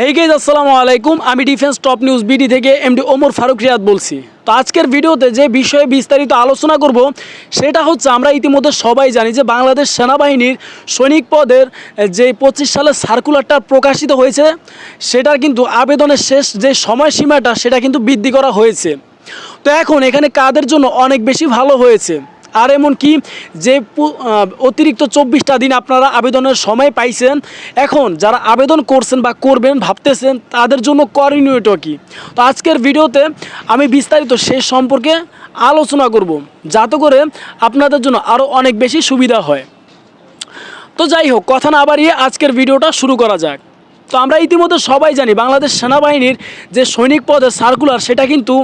হেই gauge আসসালামু আলাইকুম আমি ডিফেন্স টপ নিউজ বিডি থেকে এমডি ওমর ফারুক রিয়াদ বলছি। তো আজকের ভিডিওতে যে বিষয়ে বিস্তারিত আলোচনা করব, সেটা হচ্ছে আমরা ইতিমধ্যে সবাই জানি যে বাংলাদেশ সেনাবাহিনীর সৈনিক পদের যে পঁচিশ সালের সার্কুলারটা প্রকাশিত হয়েছে, সেটার কিন্তু আবেদনের শেষ যে সময়সীমাটা, সেটা কিন্তু বৃদ্ধি করা হয়েছে। তো এখন এখানে কাদের জন্য অনেক বেশি ভালো হয়েছে? আর এমন কি যে অতিরিক্ত চব্বিশটা দিন আপনারা আবেদনের সময় পাইছেন, এখন যারা আবেদন করছেন বা করবেন, ভাবতেছেন, তাদের জন্য করণীয়টা কী? তো আজকের ভিডিওতে আমি বিস্তারিত সে সম্পর্কে আলোচনা করব, যাতে করে আপনাদের জন্য আরও অনেক বেশি সুবিধা হয়। তো যাই হোক, কথা না বাড়িয়ে আজকের ভিডিওটা শুরু করা যাক। তো আমরা ইতিমধ্যে সবাই জানি বাংলাদেশ সেনাবাহিনীর যে সৈনিক পদের সার্কুলার সেটা কিন্তু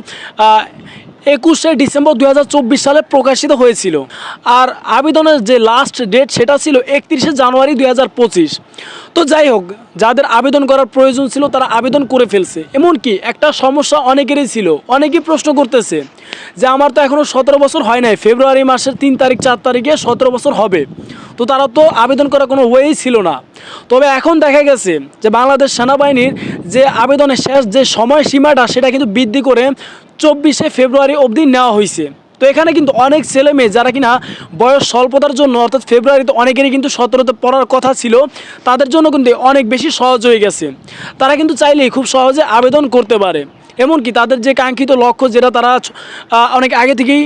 একুশে ডিসেম্বর দু হাজার চব্বিশ সালে প্রকাশিত হয়েছিল। আর আবেদনের যে লাস্ট ডেট সেটা ছিল একত্রিশে জানুয়ারি দু হাজার পঁচিশ। তো যাই হোক, যাদের আবেদন করার প্রয়োজন ছিল তারা আবেদন করে ফেলছে। এমনকি একটা সমস্যা অনেকেরই ছিল, অনেকেই প্রশ্ন করতেছে যে আমার তো এখনও সতেরো বছর হয় নাই। ফেব্রুয়ারি মাসের তিন তারিখ, চার তারিখে সতেরো বছর হবে। তো তারা তো আবেদন করার কোনো ওয়েই ছিল না। তবে এখন দেখা গেছে যে বাংলাদেশ সেনাবাহিনীর যে আবেদনের শেষ যে সময়সীমাটা, সেটা কিন্তু বৃদ্ধি করে চব্বিশে ফেব্রুয়ারি অবধি নেওয়া হয়েছে। তো এখানে কিন্তু অনেক ছেলে মেয়ে যারা কিনা বয়স স্বল্পতার জন্য, অর্থাৎ ফেব্রুয়ারিতে অনেকেরই কিন্তু সতেরোতে পড়ার কথা ছিল, তাদের জন্য কিন্তু অনেক বেশি সহজ হয়ে গেছে। তারা কিন্তু চাইলেই খুব সহজে আবেদন করতে পারে। এমনকি তাদের যে কাঙ্ক্ষিত লক্ষ্য যেটা তারা অনেক আগে থেকেই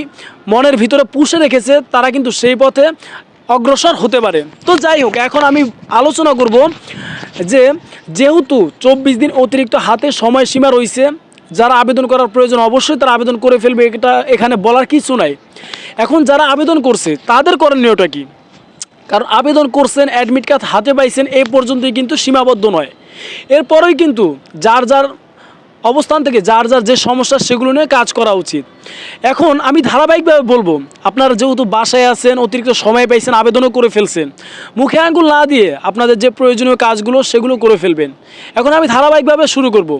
মনের ভিতরে পুষে রেখেছে, তারা কিন্তু সেই পথে অগ্রসর হতে পারে। তো যাই হোক, এখন আমি আলোচনা করব যে যেহেতু চব্বিশ দিন অতিরিক্ত হাতে সময়সীমা রয়েছে, যারা আবেদন করার প্রয়োজন অবশ্যই তারা আবেদন করে ফেলবে, এটা এখানে বলার কিছু নাই। এখন যারা আবেদন করছে, তাদের করণীয়টা কি? কারণ আবেদন করছেন অ্যাডমিট কার্ড হাতে পাইছেন, এই পর্যন্তই কিন্তু সীমাবদ্ধ নয়। এরপরেই কিন্তু যার যার অবস্থান থেকে যার যার যে সমস্যা সেগুলো নিয়ে কাজ করা উচিত। এখন আমি ধারাবাহিকভাবে বলব, আপনারা যেহেতু বাসায় আছেন, অতিরিক্ত সময় পাইছেন, আবেদনও করে ফেলছেন, মুখে আঙ্গুল না দিয়ে আপনাদের যে প্রয়োজনীয় কাজগুলো সেগুলো করে ফেলবেন। এখন আমি ধারাবাহিকভাবে শুরু করব।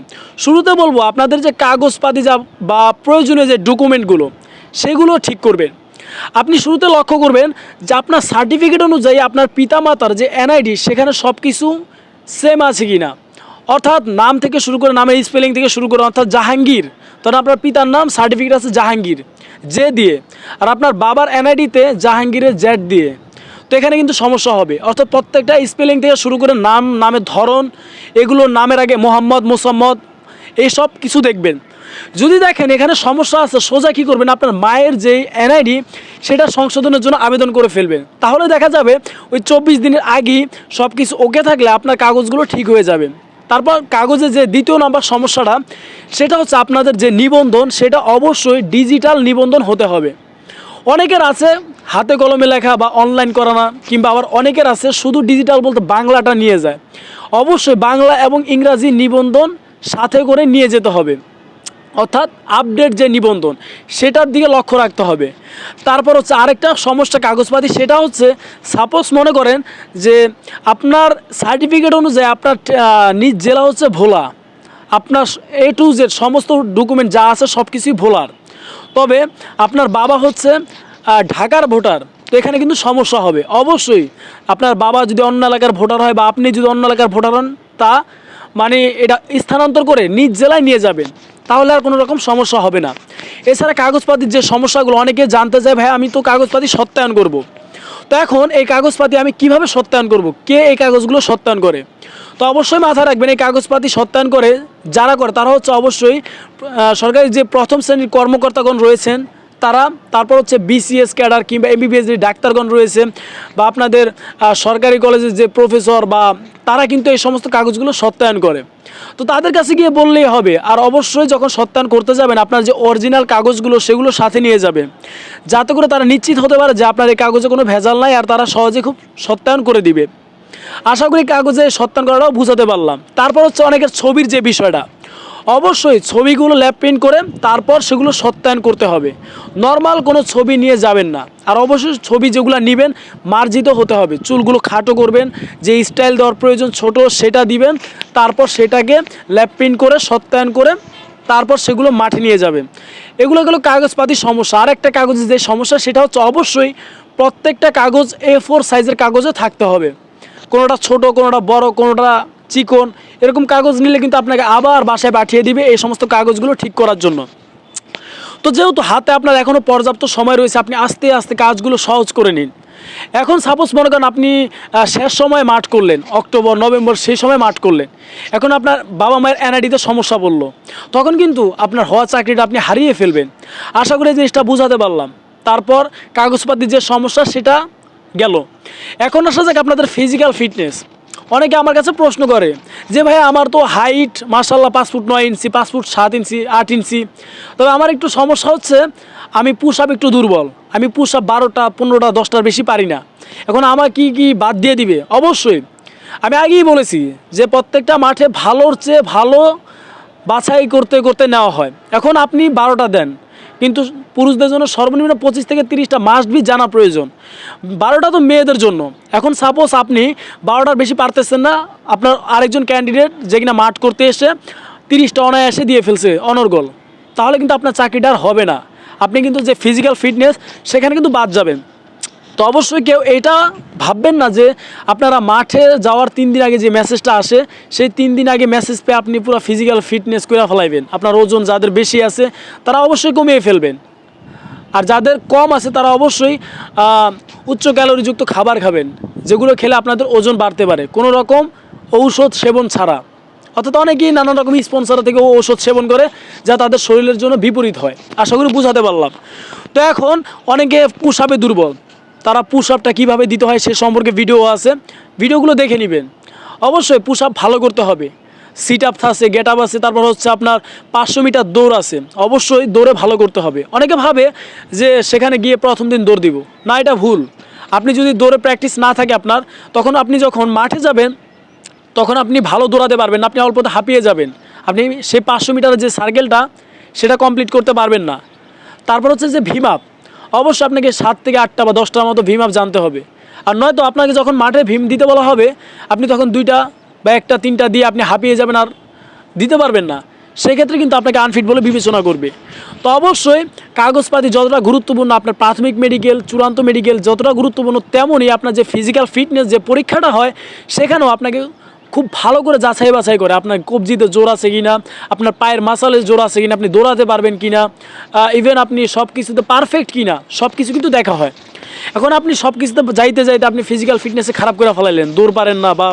শুরুতে বলব, আপনাদের যে কাগজপাতি যা বা প্রয়োজনীয় যে ডকুমেন্টগুলো, সেগুলো ঠিক করবেন। আপনি শুরুতে লক্ষ্য করবেন যে আপনার সার্টিফিকেট অনুযায়ী আপনার পিতামাতার যে এনআইডি, সেখানে সব কিছু সেম আছে কি না অর্থাৎ নাম থেকে শুরু করে নামের স্পেলিং থেকে শুরু করে অর্থাৎ জাহাঙ্গীর তখন আপনার পিতার নাম সার্টিফিকেট আছে জাহাঙ্গীর জে দিয়ে। আর আপনার বাবার এনআইডিতে জাহাঙ্গীরের জেড দিয়ে। তো এখানে কিন্তু সমস্যা হবে। অর্থাৎ প্রত্যেকটা স্পেলিং থেকে শুরু করে নাম, নামের ধরন, এগুলো নামের আগে মোহাম্মদ, মোসাম্মদ এইসব কিছু দেখবেন। যদি দেখেন এখানে সমস্যা আছে, সোজা কী করবেন? আপনার মায়ের যে এনআইডি সেটা সংশোধনের জন্য আবেদন করে ফেলবেন। তাহলে দেখা যাবে ওই চব্বিশ দিনের আগেই সব কিছু ওকে থাকলে আপনার কাগজগুলো ঠিক হয়ে যাবে। তারপর কাগজে যে দ্বিতীয় নম্বর সমস্যাটা, সেটা হচ্ছে আপনাদের যে নিবন্ধন, সেটা অবশ্যই ডিজিটাল নিবন্ধন হতে হবে। অনেকের আছে হাতে কলমে লেখা বা অনলাইন করা না, কিংবা আবার অনেকের আছে শুধু ডিজিটাল বলতে বাংলাটা নিয়ে যায়। অবশ্যই বাংলা এবং ইংরাজি নিবন্ধন সাথে করে নিয়ে যেতে হবে। অর্থাৎ আপডেট যে নিবন্ধন, সেটার দিকে লক্ষ্য রাখতে হবে। তারপর হচ্ছে আরেকটা সমস্যা কাগজপাতি, সেটা হচ্ছে সাপোজ মনে করেন যে আপনার সার্টিফিকেট অনুযায়ী আপনার নিজ জেলা হচ্ছে ভোলা। আপনার এ টু জেড সমস্ত ডকুমেন্ট যা আছে সব কিছুই ভোলার। তবে আপনার বাবা হচ্ছে ঢাকার ভোটার, তো এখানে কিন্তু সমস্যা হবে। অবশ্যই আপনার বাবা যদি অন্য এলাকার ভোটার হয় বা আপনি যদি অন্য এলাকার ভোটার হন, তা মানে এটা স্থানান্তর করে নিজ জেলায় নিয়ে যাবেন, তাহলে আর কোনো রকম সমস্যা হবে না। এছাড়া কাগজপাতির যে সমস্যাগুলো, অনেকে জানতে চায়, ভাই, আমি তো কাগজপাতি সত্যায়ন করব। তো এখন এই কাগজপাতি আমি কীভাবে সত্যায়ন করব? কে এই কাগজগুলো সত্যায়ন করে? তো অবশ্যই মাথায় রাখবেন, এই কাগজপাতি সত্যায়ন করে যারা করে, তারা হচ্ছে অবশ্যই সরকারি যে প্রথম শ্রেণির কর্মকর্তাগণ রয়েছেন তারা, তারপর হচ্ছে বিসিএস ক্যাডার কিংবা এমবিবিএস যে ডাক্তারগণ রয়েছে বা আপনাদের সরকারি কলেজের যে প্রফেসর বা তারা কিন্তু এই সমস্ত কাগজগুলো সত্যায়ন করে। তো তাদের কাছে গিয়ে বললেই হবে, আর অবশ্যই যখন সত্যায়ন করতে যাবেন, আপনার যে অরিজিনাল কাগজগুলো, সেগুলো সাথে নিয়ে যাবে। যাতে করে তারা নিশ্চিত হতে পারে যে আপনার এই কাগজে কোনো ভেজাল নাই, আর তারা সহজে খুব সত্যায়ন করে দিবে। আশা করি কাগজে সত্যায়ন করাটাও বুঝাতে পারলাম। তারপর হচ্ছে অনেকের ছবির যে বিষয়টা অবশ্যই ছবিগুলো ল্যাপ প্রিন্ট করে তারপর সেগুলো সত্যায়ন করতে হবে। নর্মাল কোনো ছবি নিয়ে যাবেন না। আর অবশ্যই ছবি যেগুলো নেবেন, মার্জিত হতে হবে। চুলগুলো খাটো করবেন, যে স্টাইল দেওয়ার প্রয়োজন ছোট সেটা দিবেন, তারপর সেটাকে ল্যাপ প্রিন্ট করে সত্যায়ন করে তারপর সেগুলো মাঠে নিয়ে যাবেন। এগুলো গেলো কাগজপাতির সমস্যা। আর একটা কাগজের যে সমস্যা, সেটা হচ্ছে অবশ্যই প্রত্যেকটা কাগজ এ ফোর সাইজের কাগজে থাকতে হবে। কোনোটা ছোট, কোনোটা বড়, কোনোটা চিকন, এরকম কাগজ নিলে কিন্তু আপনাকে আবার বাসায় পাঠিয়ে দিবে এই সমস্ত কাগজগুলো ঠিক করার জন্য। তো যেহেতু হাতে আপনার এখনও পর্যাপ্ত সময় রয়েছে, আপনি আস্তে আস্তে কাজগুলো সহজ করে নিন। এখন সাপোজ মনে করেন আপনি শেষ সময় মাঠ করলেন, অক্টোবর, নভেম্বর সেই সময় মাঠ করলেন। এখন আপনার বাবা মায়ের এনআইডিতে সমস্যা পড়ল। তখন কিন্তু আপনার হওয়া চাকরিটা আপনি হারিয়ে ফেলবেন। আশা করি জিনিসটা বোঝাতে পারলাম। তারপর কাগজপাতির যে সমস্যা, সেটা গেল। এখন আসা যাক আপনাদের ফিজিক্যাল ফিটনেস অনেকে আমার কাছে প্রশ্ন করে যে ভাই আমার তো হাইট মার্শাল্লাহ পাঁচ ফুট নয় ইঞ্চি, পাঁচ ফুট সাত ইঞ্চি, আট ইঞ্চি। তবে আমার একটু সমস্যা হচ্ছে, আমি পুশ আপ একটু দুর্বল। আমি পুশ আপ বারোটা, পনেরোটা, দশটার বেশি পারি না। এখন আমার কি কি বাদ দিয়ে দিবে? অবশ্যই। আমি আগেই বলেছি যে, প্রত্যেকটা মাঠে ভালোর চেয়ে ভালো বাছাই করতে করতে নেওয়া হয়। এখন আপনি বারোটা দেন। কিন্তু পুরুষদের জন্য সর্বনিম্ন পঁচিশ থেকে তিরিশটা মাস্ট বি জানা প্রয়োজন। বারোটা তো মেয়েদের জন্য। এখন সাপোজ আপনি বারোটার বেশি পারতেছেন না, আপনার আরেকজন ক্যান্ডিডেট যে কিনা মাঠ করতে এসে তিরিশটা অনায়াসে দিয়ে ফেলছে, অনর্গল। তাহলে কিন্তু আপনার চাকরিটা আর হবে না। আপনি কিন্তু যে ফিজিক্যাল ফিটনেস সেখানে কিন্তু বাদ যাবেন। তো অবশ্যই কেউ এটা ভাববেন না যে আপনারা মাঠে যাওয়ার তিন দিন আগে যে মেসেজটা আসে, সেই তিন দিন আগে মেসেজ পেয়ে আপনি পুরো ফিজিক্যাল ফিটনেস করে ফেলাইবেন। আপনার ওজন যাদের বেশি আছে, তারা অবশ্যই কমিয়ে ফেলবেন। আর যাদের কম আছে, তারা অবশ্যই উচ্চ ক্যালোরিযুক্ত খাবার খাবেন, যেগুলো খেলে আপনাদের ওজন বাড়তে পারে। কোনো রকম ঔষধ সেবন ছাড়া। অর্থাৎ অনেকেই নানান রকম স্পন্সর থেকে ঔষধ সেবন করে, যা তাদের শরীরের জন্য বিপরীত হয়। আশা করি বুঝাতে পারলাম। তো এখন অনেকে পুষাবে দুর্বল। তারা পুশ আপটা কীভাবে দিতে হয় সে সম্পর্কে ভিডিও আছে। ভিডিওগুলো দেখে নেবেন। অবশ্যই পুশ আপ ভালো করতে হবে। সিট আপ আছে গেট আপ আছে, তারপর হচ্ছে আপনার পাঁচশো মিটার দৌড় আছে। অবশ্যই দৌড়ে ভালো করতে হবে। অনেকে ভাবে যে সেখানে গিয়ে প্রথম দিন দৌড় দিব। না, এটা ভুল। আপনি যদি দৌড়ে প্র্যাকটিস না থাকে আপনার, তখন আপনি যখন মাঠে যাবেন, তখন আপনি ভালো দৌড়াতে পারবেন আপনি অল্পতে হাঁপিয়ে যাবেন। আপনি সেই পাঁচশো মিটারের যে সার্কেলটা সেটা কমপ্লিট করতে পারবেন না। তারপর হচ্ছে যে ভীমাপ অবশ্যই আপনাকে সাত থেকে আটটা বা দশটার মতো ভিম ভীমাপ জানতে হবে। আর নয়তো আপনাকে যখন মাঠে ভীম দিতে বলা হবে, আপনি তখন দুইটা বা একটা, তিনটা দিয়ে আপনি হাঁপিয়ে যাবেন আর দিতে পারবেন না। সেক্ষেত্রে কিন্তু আপনাকে আনফিট বলে বিবেচনা করবে। তো অবশ্যই কাগজপাতি যতটা গুরুত্বপূর্ণ, আপনার প্রাথমিক মেডিকেল চূড়ান্ত মেডিকেল যতটা গুরুত্বপূর্ণ, তেমনই আপনার যে ফিজিক্যাল ফিটনেস যে পরীক্ষাটা হয়, সেখানেও আপনাকে খুব ভালো করে যাচাই বাছাই করে আপনার কবজিতে জোর আছে কিনা, আপনার পায়ের মাসালে জোর আছে কিনা, আপনি দৌড়াতে পারবেন কিনা ইভেন আপনি সব কিছুতে পারফেক্ট কিনা সব কিছু কিন্তু দেখা হয়। এখন আপনি সব কিছুতে যাইতে যাইতে আপনি ফিজিক্যাল ফিটনেসে খারাপ করে ফেলাইলেন, দৌড় পারেন না বা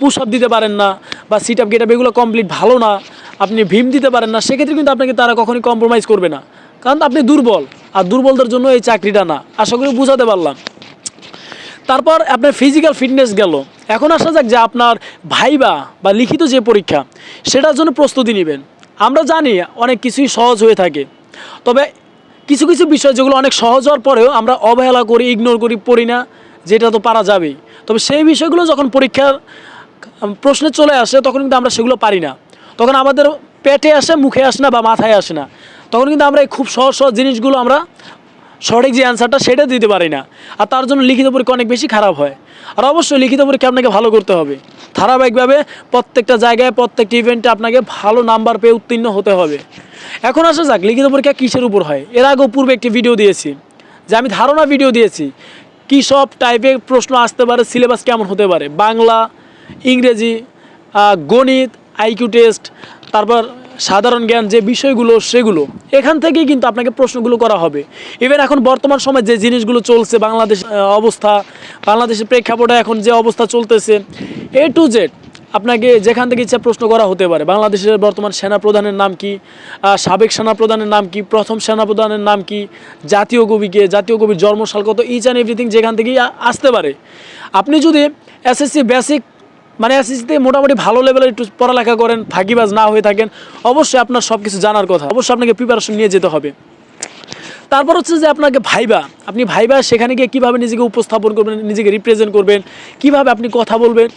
পুশ আপ দিতে পারেন না বা সিট আপ গেট আপ এগুলো কমপ্লিট ভালো না, আপনি ভীম দিতে পারেন না, সেক্ষেত্রে কিন্তু আপনাকে তারা কখনোই কম্প্রোমাইজ করবে না। কারণ আপনি দুর্বল, আর দুর্বলদের জন্য এই চাকরিটা না। আশা করি বুঝাতে পারলাম। তারপর আপনার ফিজিক্যাল ফিটনেস গেল। এখন আসা যাক যে আপনার ভাইবা বা লিখিত যে পরীক্ষা, সেটার জন্য প্রস্তুতি নেবেন। আমরা জানি অনেক কিছুই সহজ হয়ে থাকে। তবে কিছু কিছু বিষয় যেগুলো অনেক সহজ হওয়ার পরেও আমরা অবহেলা করি ইগনোর করি, পড়ি না, যেটা তো পারা যাবেই। তবে সেই বিষয়গুলো যখন পরীক্ষার প্রশ্নে চলে আসে, তখন কিন্তু আমরা সেগুলো পারি না। তখন আমাদের পেটে আসে, মুখে আসে না বা মাথায় আসে না। তখন কিন্তু আমরা এই খুব সহজ সহজ জিনিসগুলো আমরা সঠিক যে অ্যান্সারটা সেটা দিতে পারি না। আর তার জন্য লিখিত পরীক্ষা অনেক বেশি খারাপ হয়। আর অবশ্যই লিখিত পরীক্ষা আপনাকে ভালো করতে হবে। ধারাবাহিকভাবে প্রত্যেকটা জায়গায়, প্রত্যেকটা ইভেন্টে আপনাকে ভালো নাম্বার পেয়ে উত্তীর্ণ হতে হবে। এখন আসা যাক, লিখিত পরীক্ষা কিসের উপর হয়? এর আগেও পূর্বে একটি ভিডিও দিয়েছি, যে আমি ধারণা ভিডিও দিয়েছি, কী সব টাইপের প্রশ্ন আসতে পারে সিলেবাস কেমন হতে পারে? বাংলা, ইংরেজি গণিত আইকিউ টেস্ট তারপর সাধারণ জ্ঞান যে বিষয়গুলো, সেগুলো। এখান থেকেই কিন্তু আপনাকে প্রশ্নগুলো করা হবে। ইভেন এখন বর্তমান সময় যে জিনিসগুলো চলছে, বাংলাদেশ অবস্থা, বাংলাদেশের প্রেক্ষাপটে এখন যে অবস্থা চলতেছে এ টু জেড আপনাকে যেখান থেকে ইচ্ছা প্রশ্ন করা হতে পারে। বাংলাদেশের বর্তমান সেনা প্রধানের নাম কি? সাবেক সেনা প্রধানের নাম কি? প্রথম সেনা প্রধানের নাম কি? জাতীয় কবিকে জাতীয় কবির জন্মসাল কত? ইচ অ্যান্ড এভরিথিং যেখান থেকেই আসতে পারে। আপনি যদি এসএসসি বেসিক মানে এসএসসিতে মোটামুটি ভালো লেভেলের একটু পড়ালেখা করেন ফাঁকিবাজ না হয়ে থাকেন, অবশ্যই আপনার সব কিছু জানার কথা। অবশ্যই আপনাকে প্রিপারেশন নিয়ে যেতে হবে। তারপর হচ্ছে যে আপনাকে ভাইবা, আপনি ভাইবা সেখানে গিয়ে কীভাবে নিজেকে উপস্থাপন করবেন, নিজেকে রিপ্রেজেন্ট করবেন, কীভাবে আপনি কথা বলবেন,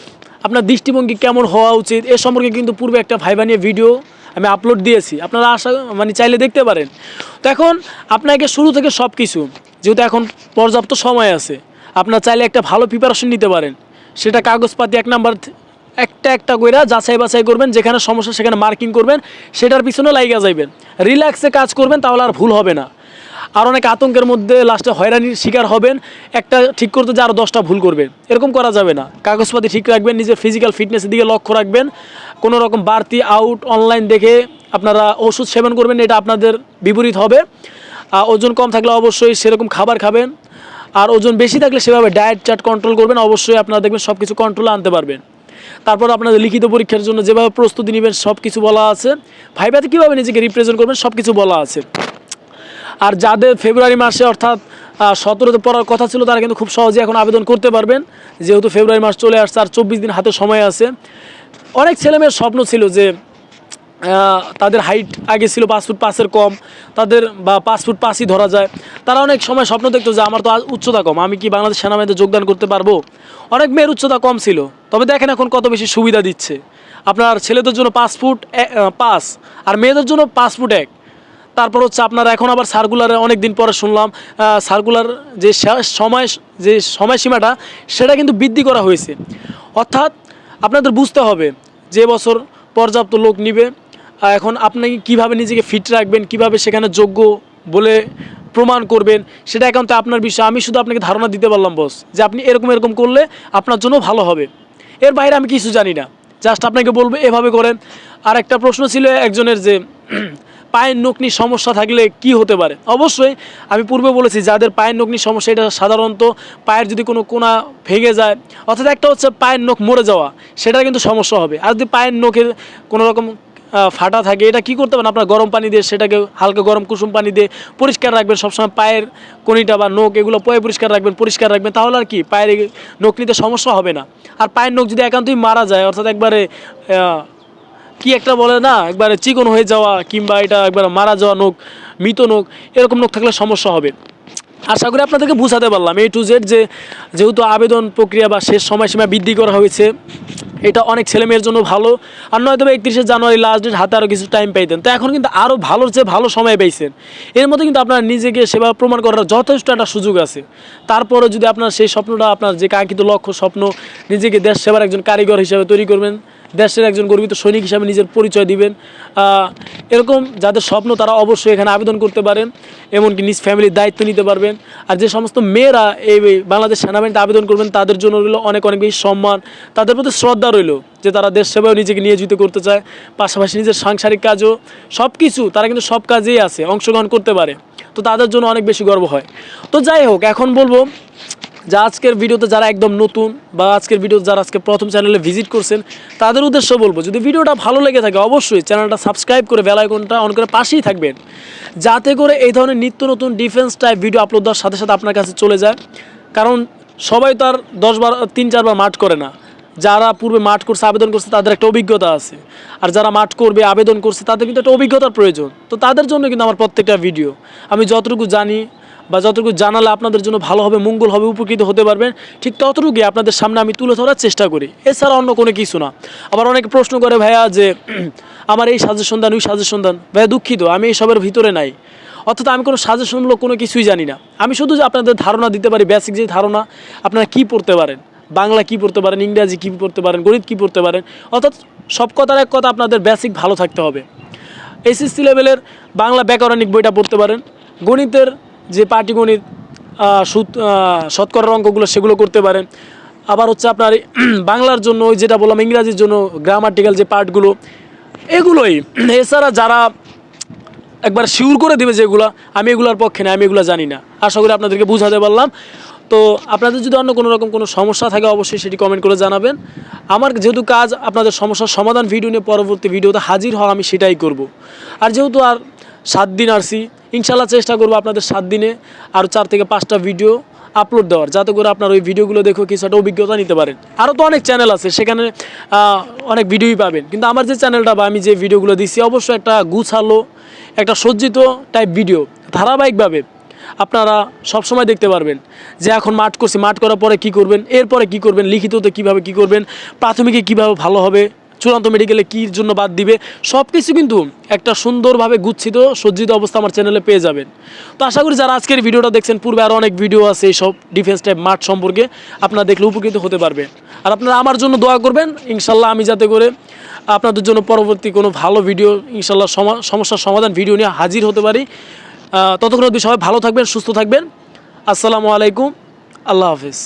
আপনার দৃষ্টিভঙ্গি কেমন হওয়া উচিত, এ সম্পর্কে কিন্তু পূর্বে একটা ভাইবা নিয়ে ভিডিও আমি আপলোড দিয়েছি। আপনারা আশা মানে চাইলে দেখতে পারেন। তো এখন আপনাকে শুরু থেকে সব কিছু যেহেতু এখন পর্যাপ্ত সময় আছে, আপনার চাইলে একটা ভালো প্রিপারেশন নিতে পারেন। সেটা কাগজপাতি এক নাম্বার, একটা একটা কইরা যাচাই বাছাই করবেন, যেখানে সমস্যা সেখানে মার্কিং করবেন, সেটার পিছনে লাইগা যাইবেন। রিল্যাক্সে কাজ করবেন, তাহলে আর ভুল হবে না। আর অনেক আতঙ্কের মধ্যে লাস্টে হয়রানির শিকার হবেন, একটা ঠিক করতে যে আরও দশটা ভুল করবেন এরকম করা যাবে না। কাগজপাতি ঠিক রাখবেন, নিজের ফিজিক্যাল ফিটনেসের দিকে লক্ষ্য রাখবেন। কোনো রকম বাড়তি আউট অনলাইন দেখে আপনারা ওষুধ সেবন করবেন, এটা আপনাদের বিপরীত হবে। ওজন কম থাকলে অবশ্যই সেরকম খাবার খাবেন। আর ওজন বেশি থাকলে সেভাবে ডায়েট চার্ট কন্ট্রোল করবেন, অবশ্যই আপনারা দেখবেন সব কিছু কন্ট্রোলে আনতে পারবেন। তারপর আপনাদের লিখিত পরীক্ষার জন্য যেভাবে প্রস্তুতি নেবেন সব কিছু বলা আছে। ভাইভাতে কীভাবে নিজেকে রিপ্রেজেন্ট করবেন সব কিছু বলা আছে। আর যাদের ফেব্রুয়ারি মাসে অর্থাৎ সতেরোতে পড়ার কথা ছিল, তারা কিন্তু খুব সহজে এখন আবেদন করতে পারবেন। যেহেতু ফেব্রুয়ারি মাস চলে আসছে, আর চব্বিশ দিন হাতে সময় আছে। অনেক ছেলেমেয়ের স্বপ্ন ছিল যে তাদের হাইট আগে ছিল পাঁচ ফুট পাঁচের কম, তাদের বা পাঁচ ফুট পাঁচই ধরা যায়। তারা অনেক সময় স্বপ্ন দেখতো যে আমার তো উচ্চতা কম, আমি কি বাংলাদেশ সেনাবাহিনীতে যোগদান করতে পারব? অনেক মেয়ের উচ্চতা কম ছিল, তবে দেখেন এখন কত বেশি সুবিধা দিচ্ছে। আপনার ছেলেদের জন্য পাঁচ ফুট পাঁচ, আর মেয়েদের জন্য পাঁচ ফুট এক। তারপর হচ্ছে আপনারা এখন আবার সার্কুলারে অনেক দিন পরে শুনলাম সার্কুলার যে সময়, যে সময়সীমাটা, সেটা কিন্তু বৃদ্ধি করা হয়েছে। অর্থাৎ আপনাদের বুঝতে হবে, যে বছর পর্যাপ্ত লোক নিবে এখন আপনি কীভাবে নিজেকে ফিট রাখবেন, কীভাবে সেখানে যোগ্য বলে প্রমাণ করবেন, সেটা একান্ত আপনার বিষয়। আমি শুধু আপনাকে ধারণা দিতে পারলাম বস যে আপনি এরকম এরকম করলে আপনার জন্য ভালো হবে। এর বাইরে আমি কিছু জানি না। জাস্ট আপনাকে বলব, এভাবে করেন। আর একটা প্রশ্ন ছিল একজনের যে, পায়ের নকনি সমস্যা থাকলে কি হতে পারে? অবশ্যই আমি পূর্বে বলেছি, যাদের পায়ের নকনি সমস্যা, এটা সাধারণত পায়ের যদি কোনো কোনা ভেঙে যায়, অর্থাৎ একটা হচ্ছে পায়ের নখ মরে যাওয়া সেটা কিন্তু সমস্যা হবে। আর যদি পায়ের নখের কোনো রকম ফাটা থাকে, এটা কি করতে পারেন? আপনার গরম পানি দিয়ে সেটাকে হালকা গরম কুসুম পানি দিয়ে পরিষ্কার রাখবেন, সবসময় পায়ের কনিটা বা নখ এগুলো পয়ে পরিষ্কার রাখবেন পরিষ্কার রাখবেন, তাহলে আর কি পায়ের নখ নিতে সমস্যা হবে না। আর পায়ের নখ যদি একান্তই মারা যায়, অর্থাৎ একবারে কি একটা বলে না, একবারে চিকন হয়ে যাওয়া কিংবা এটা একবারে মারা যাওয়া নখ, মৃত নখ, এরকম নখ থাকলে সমস্যা হবে। আশা করি আপনাদেরকে বুঝাতে পারলাম এই টু জেড যে যেহেতু আবেদন প্রক্রিয়া বা শেষ সময়সীমা বৃদ্ধি করা হয়েছে, এটা অনেক ছেলেমেয়ের জন্য ভালো। আর নয়তো একত্রিশে জানুয়ারি লাস্ট ডেট হাতে আরও কিছু টাইম পাইতেন। তো এখন কিন্তু আরও ভালোর চেয়ে ভালো সময় পাইছেন। এর মধ্যে কিন্তু আপনার নিজেকে সেবা প্রমাণ করার যথেষ্ট একটা সুযোগ আছে। তারপরে যদি আপনার সেই স্বপ্নটা, আপনার যে কাঙ্ক্ষিত লক্ষ্য, স্বপ্ন নিজেকে দেশ সেবার একজন কারিগর হিসেবে তৈরি করবেন দেশের একজন গর্বিত সৈনিক হিসাবে নিজের পরিচয় দিবেন। এরকম যাদের স্বপ্ন তারা অবশ্যই এখানে আবেদন করতে পারেন, এমনকি নিজ ফ্যামিলির দায়িত্ব নিতে পারবেন। আর যে সমস্ত মেয়েরা এই বাংলাদেশ সেনাবাহিনীতে আবেদন করবেন, তাদের জন্য রইল অনেক অনেক বেশি সম্মান। তাদের প্রতি শ্রদ্ধা রইল যে তারা দেশ সেবায় নিজেকে নিয়োজিত করতে চায়। পাশাপাশি নিজের সাংসারিক কাজও সব কিছু তারা কিন্তু সব কাজেই আছে, অংশগ্রহণ করতে পারে। তো তাদের জন্য অনেক বেশি গর্ব হয়। তো যাই হোক, এখন বলব যে আজকের ভিডিওতে যারা একদম নতুন বা আজকের ভিডিও যারা আজকে প্রথম চ্যানেলে ভিজিট করছেন, তাদের উদ্দেশ্য বলব, যদি ভিডিওটা ভালো লেগে থাকে অবশ্যই চ্যানেলটা সাবস্ক্রাইব করে বেল আইকনটা অন করে পাশেই থাকবেন। যাতে করে এই ধরনের নিত্য নতুন ডিফেন্স টাইপ ভিডিও আপলোড দেওয়ার সাথে সাথে আপনার কাছে চলে যায়। কারণ সবাই তো আর দশ বার, তিন চারবার মাঠ করে না। যারা পূর্বে মাঠ করছে, আবেদন করছে, তাদের একটা অভিজ্ঞতা আছে। আর যারা মাঠ করবে, আবেদন করছে, তাদের কিন্তু একটা অভিজ্ঞতার প্রয়োজন। তো তাদের জন্য কিন্তু আমার প্রত্যেকটা ভিডিও আমি যতটুকু জানি বা যতটুকু জানালে আপনাদের জন্য ভালো হবে, মঙ্গল হবে, উপকৃত হতে পারবেন, ঠিক ততটুকুই আপনাদের সামনে আমি তুলে ধরার চেষ্টা করি। এছাড়া অন্য কোনো কিছু না। আবার অনেকে প্রশ্ন করে, ভাইয়া, যে আমার এই সাজেশন দান, ওই সাজেশন দান। ভাইয়া, দুঃখিত, আমি এসবের ভিতরে নাই। অর্থাৎ আমি কোনো সাজেশনমূলক কোনো কিছুই জানি না। আমি শুধু আপনাদের ধারণা দিতে পারি বেসিক যে ধারণা, আপনারা কি পড়তে পারেন? বাংলা কি পড়তে পারেন? ইংরাজি কি পড়তে পারেন? গণিত কি পড়তে পারেন? অর্থাৎ সব কথার এক কথা আপনাদের বেসিক ভালো থাকতে হবে। এসএসসি লেভেলের বাংলা ব্যাকরণিক বইটা পড়তে পারেন। গণিতের যে পাটিগণিত সুদ শতকরার অঙ্কগুলো সেগুলো করতে পারেন। আবার হচ্ছে আপনার বাংলার জন্য ওই যেটা বললাম, ইংরাজির জন্য গ্রামাটিক্যাল যে পার্টগুলো এগুলোই। এছাড়া যারা একবার শিউর করে দিবে যেগুলো আমি এগুলোর পক্ষে না, আমি এগুলো জানি না। আশা করি আপনাদেরকে বুঝাতে পারলাম। তো আপনাদের যদি অন্য কোনো রকম কোনো সমস্যা থাকে, অবশ্যই সেটি কমেন্ট করে জানাবেন। আমার যেহেতু কাজ, আপনাদের সমস্যার সমাধান ভিডিও নিয়ে পরবর্তী ভিডিওতে হাজির হওয়া আমি সেটাই করব। আর যেহেতু আর সাত দিন আসছি ইনশাল্লাহ চেষ্টা করব আপনাদের সাত দিনে আর চার থেকে পাঁচটা ভিডিও আপলোড দেওয়ার। যাতে করে আপনার ওই ভিডিওগুলো দেখে কিছু একটা অভিজ্ঞতা নিতে পারেন। আরও তো অনেক চ্যানেল আছে, সেখানে অনেক ভিডিওই পাবেন। কিন্তু আমার যে চ্যানেলটা বা আমি যে ভিডিওগুলো দিচ্ছি অবশ্যই একটা গুছালো, একটা সজ্জিত টাইপ ভিডিও ধারাবাহিকভাবে আপনারা সব সময় দেখতে পারবেন যে এখন মাঠ করছি, মাঠ করার পরে কি করবেন, এরপরে কি করবেন, লিখিততে কীভাবে কি করবেন, প্রাথমিকে কীভাবে ভালো হবে চূড়ান্ত মেডিকেলে কীর জন্য বাদ দিবে সব কিছু কিন্তু একটা সুন্দরভাবে গুচ্ছিত, সজ্জিত অবস্থা আমার চ্যানেলে পেয়ে যাবেন। তো আশা করি যারা আজকের ভিডিওটা দেখছেন, পূর্বে আরও অনেক ভিডিও আছে এইসব ডিফেন্স টাইপ মাঠ সম্পর্কে, আপনারা দেখলে উপকৃত হতে পারবেন। আর আপনারা আমার জন্য দোয়া করবেন ইনশাল্লাহ আমি যাতে করে আপনাদের জন্য পরবর্তী কোনো ভালো ভিডিও ইনশাল্লাহ সমস্যার সমাধান ভিডিও নিয়ে হাজির হতে পারি। ততক্ষণ সবাই ভালো থাকবেন, সুস্থ থাকবেন। আসসালামু আলাইকুম, আল্লাহ হাফিজ।